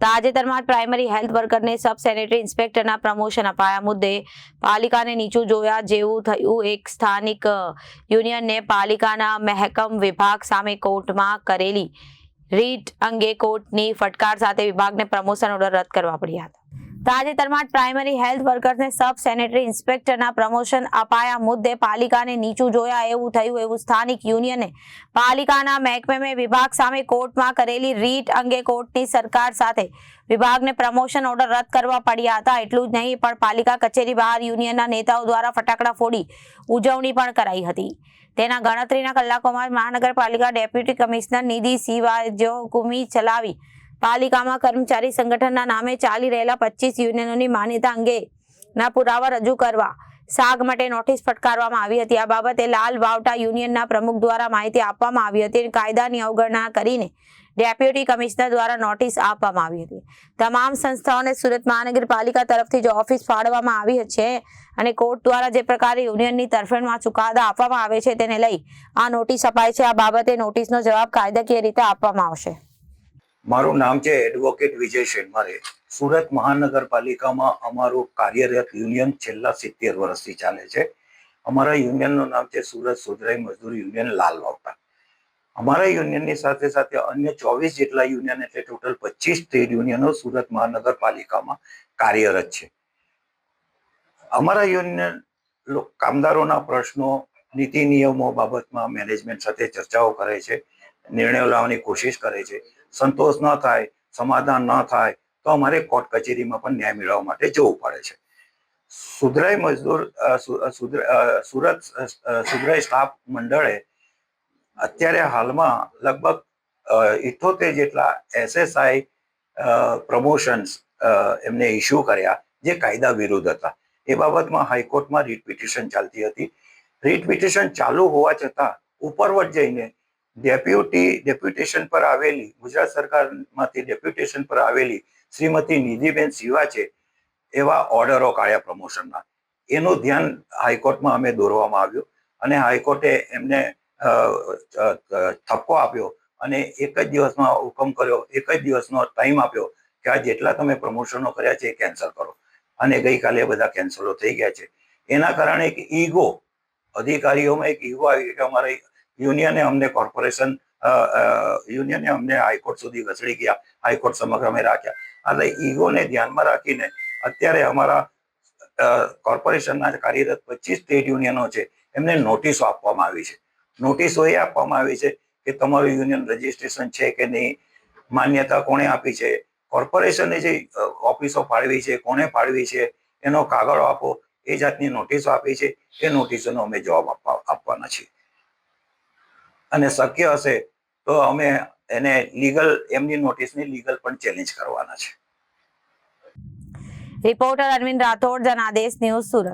તાજેતરમાં primary health વર્કરને sub sanitary ઇન્સ્પેક્ટરના પ્રમોશન અપાયા મુદ્દે પાલિકાને નીચું જોયા જેવું થયું. એક સ્થાનિક યુનિયનને પાલિકાના મહેકમ વિભાગ સામે કોર્ટમાં કરેલી રીટ અંગે કોર્ટની ફટકાર સાથે વિભાગને પ્રમોશન ઓર્ડર રદ કરવા પડ્યા હતા. તાજેતરમાં પ્રાઇમરી હેલ્થ વર્કર્સને સબ સેનેટરી ઇન્સ્પેક્ટરના પ્રમોશન અપાયા. મુદ્દે પાલિકાને નીચું જોયા એવું થયું. એવું સ્થાનિક યુનિયને પાલિકાના મહેકમે વિભાગ સામે કોર્ટમાં કરેલી રીટ અંગે કોર્ટની સરકાર સાથે વિભાગને પ્રમોશન ઓર્ડર રદ કરવા પડ્યા હતા. એટલું જ નહીં, પણ પાલિકા કચેરી બહાર યુનિયનના નેતાઓ દ્વારા ફટાકડા ફોડી ઉજવણી પણ કરાઈ હતી. તેના ગણતરીના કલાકોમાં મહાનગરપાલિકા ડેપ્યુટી કમિશનર નિધિ સિવાજો કુમી ચલાવી પાલિકામાં કર્મચારી સંગઠનના નામે ચાલી રહેલા પચીસ યુનિયનોની માન્યતા અંગેના પુરાવા રજૂ કરવા સાગ માટે નોટિસ ફટકારવામાં આવી હતી. આ બાબતે લાલ વાવટા યુનિયનના પ્રમુખ દ્વારા માહિતી આપવામાં આવી હતી અને કાયદાની અવગણના કરીને ડેપ્યુટી કમિશનર દ્વારા નોટિસ આપવામાં આવી હતી. તમામ સંસ્થાઓને સુરત મહાનગરપાલિકા તરફથી જો ઓફિસ ફાળવવામાં આવી છે અને કોર્ટ દ્વારા જે પ્રકારે યુનિયનની તરફેણમાં ચુકાદા આપવામાં આવે છે તેને લઈ આ નોટિસ અપાય છે. આ બાબતે નોટિસનો જવાબ કાયદાકીય રીતે આપવામાં આવશે. મારું નામ છે એડવોકેટ વિજય શેનમારે સુરત મહાનગરપાલિકામાં અમારું કાર્યરત યુનિયન છેલ્લા સિત્તેર વર્ષથી ચાલે છે. અમારા યુનિયનનું નામ છે સુરત સુધરાઈ મજદૂર યુનિયન લાલ વાવટા. અમારા યુનિયનની સાથે સાથે અન્ય ચોવીસ જેટલા યુનિયન એટલે ટોટલ પચીસ ટ્રેડ યુનિયનો સુરત મહાનગરપાલિકામાં કાર્યરત છે. અમારા યુનિયન કામદારોના પ્રશ્નો, નીતિ નિયમો બાબતમાં મેનેજમેન્ટ સાથે ચર્ચાઓ કરે છે, નિર્ણયો લાવવાની કોશિશ કરે છે. સંતોષ ન થાય, સમાધાન ન થાય, તો અમારે કોર્ટ કચેરીમાં પણ ન્યાય મેળવવા માટે જવું પડે છે. સુધરાઈ મજદૂર સુરત સુધરાઈ સ્ટાફ મંડળે અત્યારે હાલમાં લગભગ ઇઠોતેર જેટલા એસએસઆઈ પ્રમોશન્સ એમને ઇસ્યુ કર્યા જે કાયદા વિરુદ્ધ હતા. એ બાબતમાં હાઈકોર્ટમાં રીટ પિટિશન ચાલતી હતી. રીટ પિટિશન ચાલુ હોવા છતાં ઉપરવટ જઈને ડેપ્યુટી ડેપ્યુટેશન પર આવેલી, ગુજરાત સરકારમાંથી ડેપ્યુટેશન પર આવેલી શ્રીમતી નિધિબેન શિવા છે, એવા ઓર્ડરો કાઢ્યા પ્રમોશનના. એનું ધ્યાન હાઈકોર્ટમાં અમે દોરવામાં આવ્યું અને હાઈકોર્ટે એમને ઠપકો આપ્યો અને એક જ દિવસમાં હુકમ કર્યો, એક જ દિવસનો ટાઈમ આપ્યો કે આ જેટલા તમે પ્રમોશનો કર્યા છે એ કેન્સલ કરો. અને ગઈકાલે બધા કેન્સલો થઈ ગયા છે. એના કારણે એક ઈગો, અધિકારીઓમાં એક ઈગો આવી કે અમારા યુનિયને અમને કોર્પોરેશન યુનિયને અમને હાઈકોર્ટ સુધી ઘસડી ગયા, હાઈકોર્ટ સમગ્ર અમે રાખ્યા. એટલે ઈગોને ધ્યાનમાં રાખીને અત્યારે અમારા કોર્પોરેશનના કાર્યરત પચીસ સ્ટેટ યુનિયનો છે, એમને નોટિસો આપવામાં આવી છે. નોટિસો એ આપવામાં આવી છે કે તમારું યુનિયન રજીસ્ટ્રેશન છે કે નહીં, માન્યતા કોણે આપી છે કોર્પોરેશનની જે ઓફિસો ફાળવી છે, કોણે ફાળવી છે, એનો કાગળો આપો, એ જાતની નોટિસો આપી છે, એ નોટિસોનો અમે જવાબ આપવા, આપવાના છીએ. અને શક્ય હશે તો અમે એને લીગલ એમની નોટિસની લીગલ પણ ચેલેન્જ કરવાના છે. Reporter Arvind Rathod Janadesh news Surat